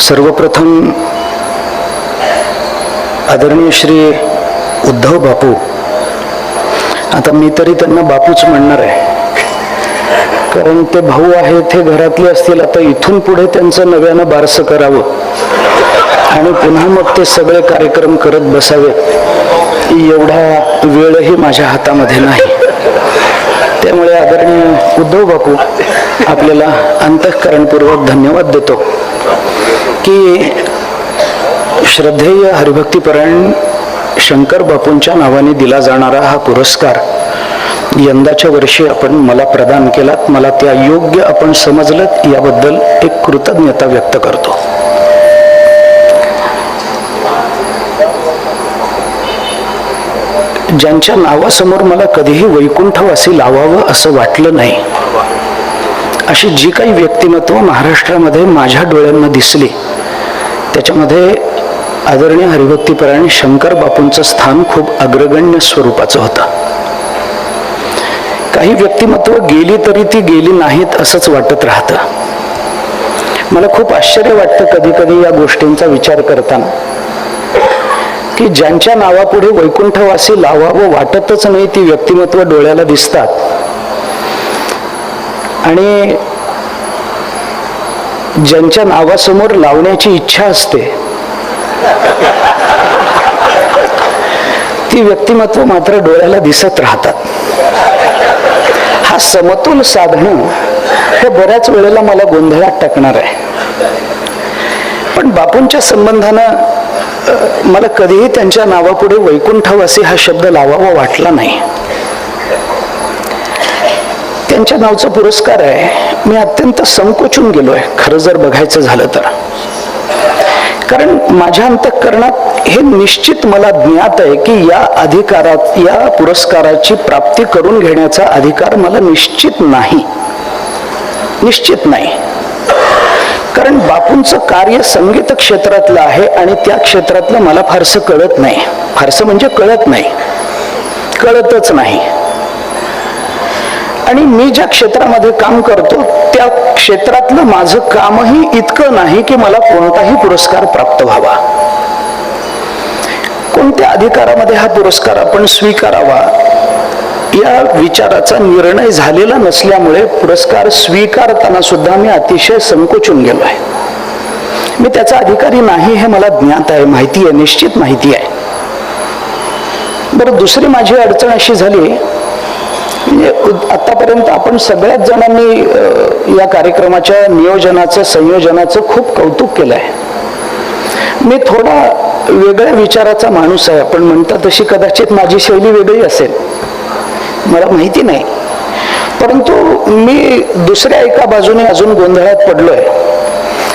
सर्वप्रथम आदरणीय श्री उद्धव बापू. आता मी तरी त्यांना बापूच म्हणणार आहे. कारण ते भाऊ आहेत हे घरातले असतील आता इथून पुढे त्यांचं नव्यानं बारसं करावं. आणि पुन्हा मग ते सगळे कार्यक्रम करत बसावेत एवढा वेळही माझ्या हातामध्ये नाही. त्यामुळे आदरणीय उद्धव बापू आपल्याला अंतःकरणपूर्वक धन्यवाद देतो. की श्रद्धेय हरिभक्तीपरायण शंकर बापूंच्या नावाने दिला जाणारा हा पुरस्कार यंदाच्या वर्षी आपण मला प्रदान केलात. मला त्या योग्य आपण समजलं याबद्दल एक कृतज्ञता व्यक्त करतो. ज्यांच्या नावासमोर मला कधीही वैकुंठवासी लावावं असं वाटलं नाही अशी जी काही व्यक्तिमत्व महाराष्ट्रामध्ये माझ्या डोळ्यांना दिसली त्याच्यामध्ये आदरणीय हरिभक्तीपरायण शंकर बापूंचं स्थान खूप अग्रगण्य स्वरूपाचं होतं. काही व्यक्तिमत्व गेली तरी ती गेली नाहीत असंच वाटत राहतं. मला खूप आश्चर्य वाटतं कधी कधी या गोष्टींचा विचार करताना. की ज्यांच्या नावापुढे वैकुंठवासी लावावं वाटतच नाही ती व्यक्तिमत्व डोळ्याला दिसतात. आणि ज्यांच्या नावासमोर लावण्याची इच्छा असते. ती व्यक्तिमत्व मात्र डोळ्याला दिसत राहतात. हा समतोल साधणं हे बऱ्याच वेळेला मला गोंधळात टाकणार आहे. पण बापूंच्या संबंधानं मला कधीही त्यांच्या नावापुढे वैकुंठवासी हा शब्द लावावा वाटला नाही. त्यांच्या नावचा पुरस्कार आहे. मी अत्यंत संकोचून गेलोय. खरं जर बघायचं झालं तर. कारण माझ्या अंतःकरणात हे निश्चित मला ज्ञात आहे की या अधिकारात या पुरस्काराची प्राप्ती करून घेण्याचा अधिकार मला निश्चित नाही. निश्चित नाही. कारण बापूंचं कार्य संगीत क्षेत्रातलं आहे आणि त्या क्षेत्रातलं मला फारसं कळत नाही. फारसं म्हणजे कळत नाही. कळतच नाही. आणि मी ज्या क्षेत्रामध्ये काम करतो त्या क्षेत्रातलं माझं कामही इतकं नाही की मला कोणताही पुरस्कार प्राप्त व्हावा. कोणत्या अधिकारामध्ये हा पुरस्कार आपण स्वीकारावा? या विचाराचा निर्णय झालेला नसल्यामुळे पुरस्कार स्वीकारताना सुद्धा मी अतिशय संकोचून गेलो आहे. मी त्याचा अधिकारी नाही हे मला ज्ञात आहे माहिती आहे निश्चित माहिती आहे. बरं दुसरी माझी अडचण अशी झाली म्हणजे आतापर्यंत आपण सगळ्याच जणांनी या कार्यक्रमाच्या नियोजनाचं संयोजनाचं खूप कौतुक केलं आहे मी थोडा वेगळ्या विचाराचा माणूस आहे. आपण म्हणता तशी कदाचित माझी शैली वेगळी असेल. मला माहिती नाही. परंतु मी दुसऱ्या एका बाजूने अजून गोंधळात पडलोय.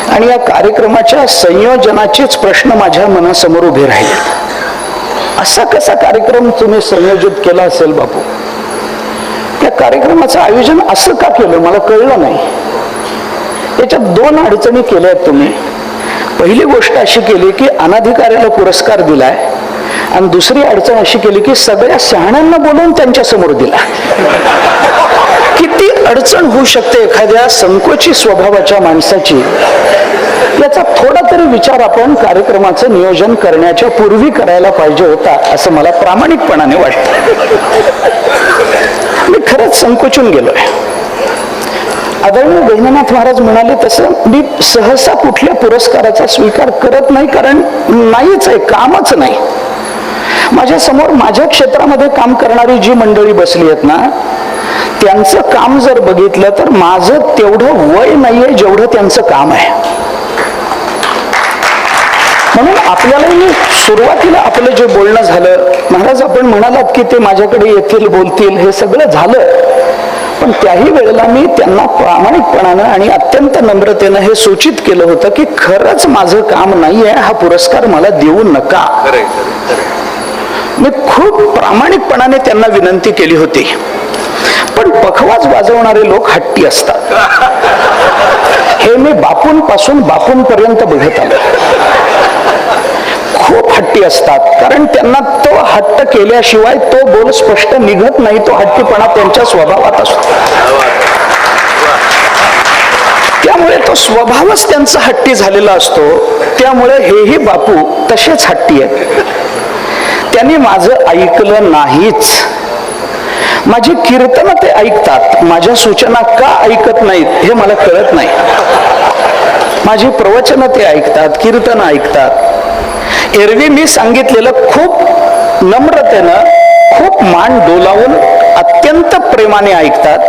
आणि या कार्यक्रमाच्या संयोजनाचेच प्रश्न माझ्या मनासमोर उभे राहिले. असा कसा कार्यक्रम तुम्ही संयोजित केला असेल बापू? कार्यक्रमाचं आयोजन असं का केलं? मला कळलं नाही. याच्यात दोन अडचणी केल्या आहेत तुम्ही. पहिली गोष्ट अशी केली की अनाधिकाऱ्याला पुरस्कार दिलाय आणि दुसरी अडचण अशी केली की सगळ्या शहाण्यांना बोलवून त्यांच्यासमोर दिला. किती अडचण होऊ शकते एखाद्या संकोची स्वभावाच्या माणसाची? याचा थोडा तरी विचार आपण कार्यक्रमाचं नियोजन करण्याच्या पूर्वी करायला पाहिजे होता असं मला प्रामाणिकपणाने वाटतं. मी खरंच संकोचून गेलोय. आदरणीय गहिनीनाथ महाराज म्हणाले तसं मी सहसा कुठल्या पुरस्काराचा स्वीकार करत नाही कारण नाहीच आहे कामच नाही. माझ्यासमोर माझ्या क्षेत्रामध्ये काम करणारी जी मंडळी बसली आहेत ना त्यांचं काम जर बघितलं तर माझं तेवढं वय नाहीये जेवढं त्यांचं काम आहे. म्हणून आपल्यालाही सुरुवातीला आपलं जे बोलणं झालं महाराज आपण म्हणालात की ते माझ्याकडे येतील बोलतील हे सगळं झालं. पण त्याही वेळेला मी त्यांना प्रामाणिकपणानं आणि अत्यंत नम्रतेनं हे सूचित केलं होतं की खरंच माझं काम नाही आहे हा पुरस्कार मला देऊ नका. मी खूप प्रामाणिकपणाने त्यांना विनंती केली होती. पण पखवाज वाजवणारे लोक हट्टी असतात. हे मी बापूंपासून बापूंपर्यंत बघत आलो. खूप हट्टी असतात. कारण त्यांना तो हट्ट केल्याशिवाय तो बोल स्पष्ट निघत नाही. तो हट्टीपणा त्यांच्या स्वभावात असतो. त्यामुळे तो स्वभावच त्यांचा हट्टी झालेला असतो. त्यामुळे हेही बापू तसेच हट्टी आहेत. त्यांनी माझं ऐकलं नाहीच. माझी कीर्तन ते ऐकतात. माझ्या सूचना का ऐकत नाहीत हे मला कळत नाही. माझी प्रवचनं ते ऐकतात. कीर्तन ऐकतात. एरवी मी सांगितलेलं खूप नम्रतेनं खूप मान डोलावून अत्यंत प्रेमाने ऐकतात.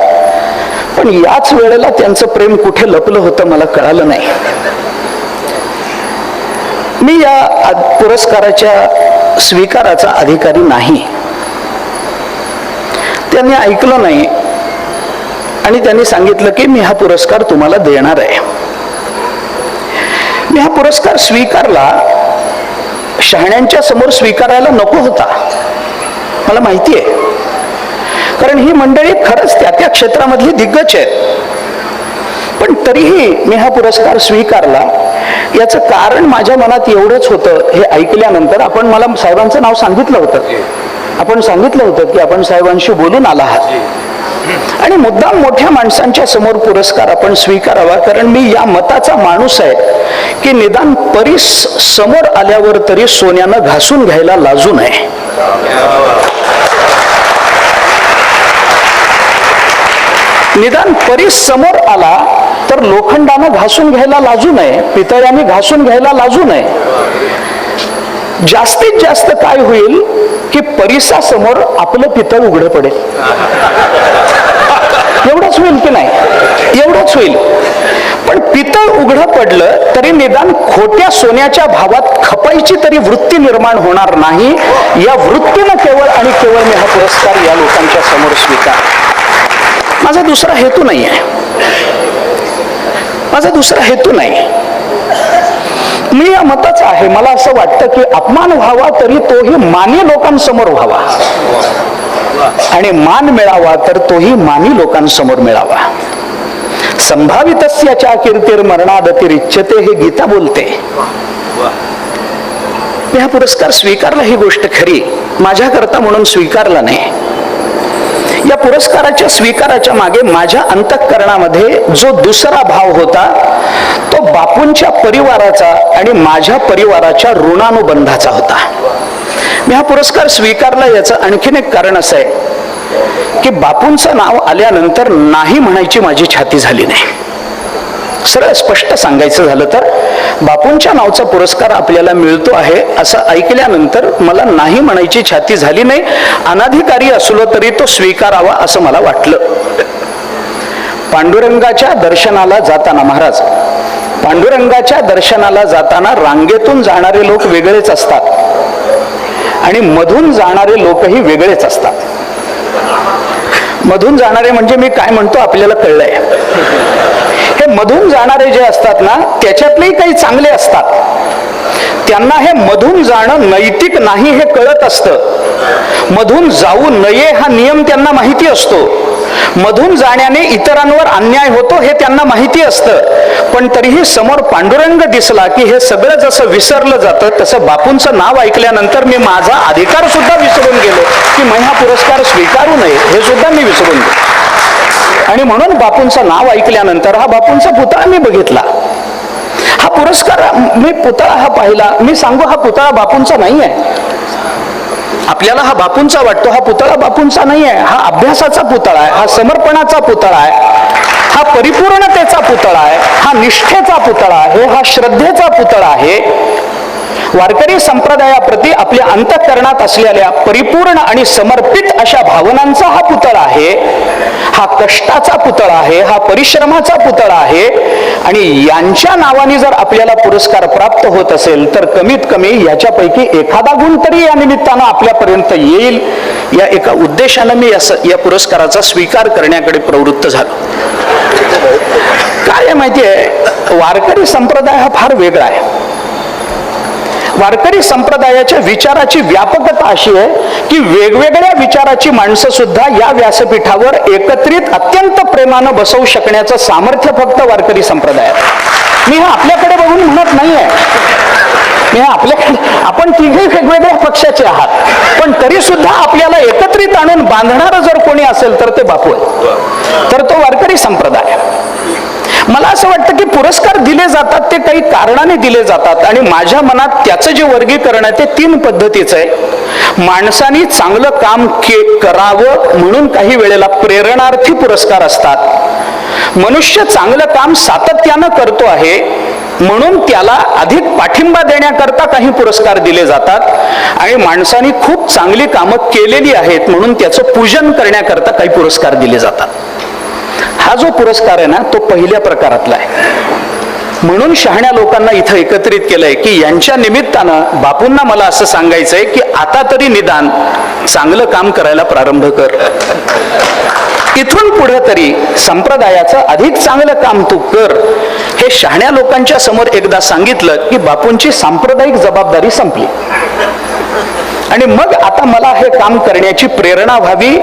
पण याच वेळेला त्यांचं प्रेम कुठे लपलं होतं मला कळालं नाही. मी या पुरस्काराच्या स्वीकाराचा अधिकारी नाही. त्यांनी ऐकलं नाही. आणि त्यांनी सांगितलं की मी हा पुरस्कार तुम्हाला देणार आहे. मी हा पुरस्कार स्वीकारला शहाण्यांच्या समोर स्वीकारायला नको होता. मला माहिती आहे कारण ही मंडळी खरंच त्या त्या क्षेत्रामधली दिग्गज आहेत. पण तरीही मी हा पुरस्कार स्वीकारला. याचं कारण माझ्या मनात एवढंच होतं हे ऐकल्यानंतर आपण मला साहेबांचं नाव सांगितलं होतं. आपण सांगितलं होतं की आपण साहेबांशी बोलून आला आहात. आणि मुद्दाम मोठ्या माणसांच्या समोर पुरस्कार आपण स्वीकारावा. कारण मी या मताचा माणूस आहे की निदान परीस समोर आल्यावर तरी सोन्यानं घासून घ्यायला लाजू नये. निदान परीस समोर आला तर लोखंडानं घासून घ्यायला लाजू नये पितळ्याने घासून घ्यायला लाजू नये. जास्तीत जास्त काय होईल की परिसासमोर आपलं पितळ उघडं पडेल. एवढंच होईल की नाही? एवढंच होईल. पण पितळ उघडं पडलं तरी निदान खोट्या सोन्याच्या भावात खपायची तरी वृत्ती निर्माण होणार नाही. या वृत्तीनं केवळ आणि केवळ मी हा पुरस्कार या लोकांच्या समोर स्वीकार माझा दुसरा हेतू नाही आहे माझा दुसरा हेतू नाही. मी या मताचा आहे. मला असं वाटतं की अपमान व्हावा तरी तोही मान्य लोकांसमोर व्हावा. आणि मान मिळावा तर तोही मानी लोकांसमोर मिळावा. संभावितस्याच्या कीर्तीर मरणादतिरिच्छते हे गीता बोलते. हा पुरस्कार स्वीकारला ही गोष्ट खरी. माझ्याकरता म्हणून स्वीकारला नाही. या पुरस्काराच्या स्वीकाराच्या मागे माझ्या अंतःकरणामध्ये जो दुसरा भाव होता तो बापूंच्या परिवाराचा आणि माझ्या परिवाराच्या ऋणानुबंधाचा होता. मी हा पुरस्कार स्वीकारला याचं आणखीन एक कारण असं आहे की बापूंचं नाव आल्यानंतर नाही म्हणायची माझी छाती झाली नाही. सरळ स्पष्ट सांगायचं झालं तर बापूंच्या नावचा पुरस्कार आपल्याला मिळतो आहे असं ऐकल्यानंतर मला नाही म्हणायची छाती झाली नाही अनाधिकारी असलो तरी तो स्वीकारावा असं मला वाटलं. पांडुरंगाच्या दर्शनाला जाताना महाराज पांडुरंगाच्या दर्शनाला जाताना रांगेतून जाणारे लोक वेगळेच असतात. आणि मधून जाणारे लोकही वेगळेच असतात. मधून जाणारे म्हणजे मी काय म्हणतो आपल्याला कळलंय. हे मधून जाणारे जे असतात ना त्याच्यातलेही काही चांगले असतात. त्यांना हे मधून जाणं नैतिक नाही हे कळत असतं. मधून जाऊ नये हा नियम त्यांना माहिती असतो. मधून जाण्याने इतरांवर अन्याय होतो हे त्यांना माहिती असतं. पण तरीही समोर पांडुरंग दिसला की हे सगळं जसं विसरलं जातं तसं बापूंचं नाव ऐकल्यानंतर मी माझा अधिकार सुद्धा विसरून गेलो की मी हा पुरस्कार स्वीकारू नये हे सुद्धा मी विसरून गेलो. आणि म्हणून बापूंचं नाव ऐकल्यानंतर हा बापूंचा पुतळा मी बघितला. हा पुरस्कार मी पुतळा हा पाहिला. मी सांगू हा पुतळा बापूंचा नाही आहे आपल्याला हा बापूंचा वाटतो हा पुतळा बापूंचा नाही आहे हा अभ्यासाचा पुतळा आहे हा समर्पणाचा पुतळा आहे हा परिपूर्णतेचा पुतळा आहे हा निष्ठेचा पुतळा आहे हा श्रद्धेचा पुतळा आहे. वारकरी संप्रदायाप्रती आपल्या अंतःकरणात असलेल्या परिपूर्ण आणि समर्पित अशा भावनांचा हा पुतळा आहे. हा कष्टाचा पुतळा आहे हा परिश्रमाचा पुतळा आहे. आणि यांच्या नावाने जर आपल्याला पुरस्कार प्राप्त होत असेल तर कमीत कमी याच्यापैकी एखादा गुण तरी या निमित्तानं आपल्यापर्यंत येईल. या एका उद्देशानं मी या- या पुरस्काराचा स्वीकार करण्याकडे प्रवृत्त झालो. काय आहे माहितीये वारकरी संप्रदाय हा फार वेगळा आहे. वारकरी संप्रदायाच्या विचाराची व्यापकता अशी आहे की वेगवेगळ्या विचाराची माणसं सुद्धा या व्यासपीठावर एकत्रित अत्यंत प्रेमानं बसवू शकण्याचं सामर्थ्य फक्त वारकरी संप्रदायात. मी हा आपल्याकडे बघून म्हणत नाहीये. मी हा आपल्याकडे आपण तिघे वेगवेगळ्या पक्षाचे आहात. पण तरी सुद्धा आपल्याला एकत्रित आणून बांधणारं जर कोणी असेल तर ते बापू आहे तर तो वारकरी संप्रदाय. मला असं वाटतं की पुरस्कार दिले जातात ते काही कारणाने दिले जातात. आणि माझ्या मनात त्याचं जे वर्गीकरण आहे ते तीन पद्धतीचं आहे. माणसानी चांगलं काम के करावं म्हणून काही वेळेला प्रेरणार्थी पुरस्कार असतात. मनुष्य चांगलं काम सातत्यानं करतो आहे म्हणून त्याला अधिक पाठिंबा देण्याकरता काही पुरस्कार दिले जातात. आणि माणसाने खूप चांगली कामं केलेली आहेत म्हणून त्याचं पूजन करण्याकरता काही पुरस्कार दिले जातात. हा जो पुरस्कार आहे ना तो पहिल्या प्रकारातला आहे. म्हणून शहाण्या लोकांना इथं एकत्रित केलंय की यांच्या निमित्तानं बापूंना मला असं सांगायचंय की आता तरी निदान चांगलं काम करायला प्रारंभ कर. इथून पुढे तरी संप्रदायाचं अधिक चांगलं काम तू कर. हे शहाण्या लोकांच्या समोर एकदा सांगितलं की बापूंची सांप्रदायिक जबाबदारी संपली. आणि मग आता मला हे काम करण्याची प्रेरणा व्हावी.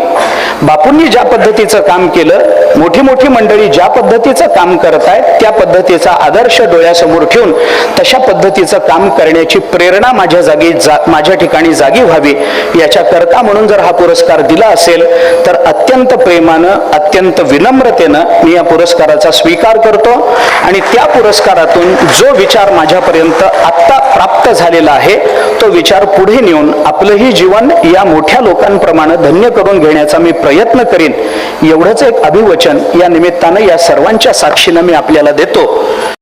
बापूंनी ज्या पद्धतीचं काम केलं मोठी मोठी मंडळी ज्या पद्धतीचं काम करत आहेत त्या पद्धतीचा आदर्श डोळ्यासमोर ठेवून तशा पद्धतीचं काम करण्याची प्रेरणा माझ्या जागी जा माझ्या ठिकाणी जागी व्हावी याच्या करता म्हणून जर हा पुरस्कार दिला असेल तर अत्यंत प्रेमानं अत्यंत विनम्रतेनं मी या पुरस्काराचा स्वीकार करतो आणि त्या पुरस्कारातून जो विचार माझ्यापर्यंत आत्ता प्राप्त झालेला आहे तो विचार पुढे नेऊन आपलंही जीवन या मोठ्या लोकांप्रमाणे धन्य करून घेण्याचा मी प्रयत्न करीन. एवढंच एक अभिवचन या निमित्तानं या सर्वांच्या साक्षीनं मी आपल्याला देतो.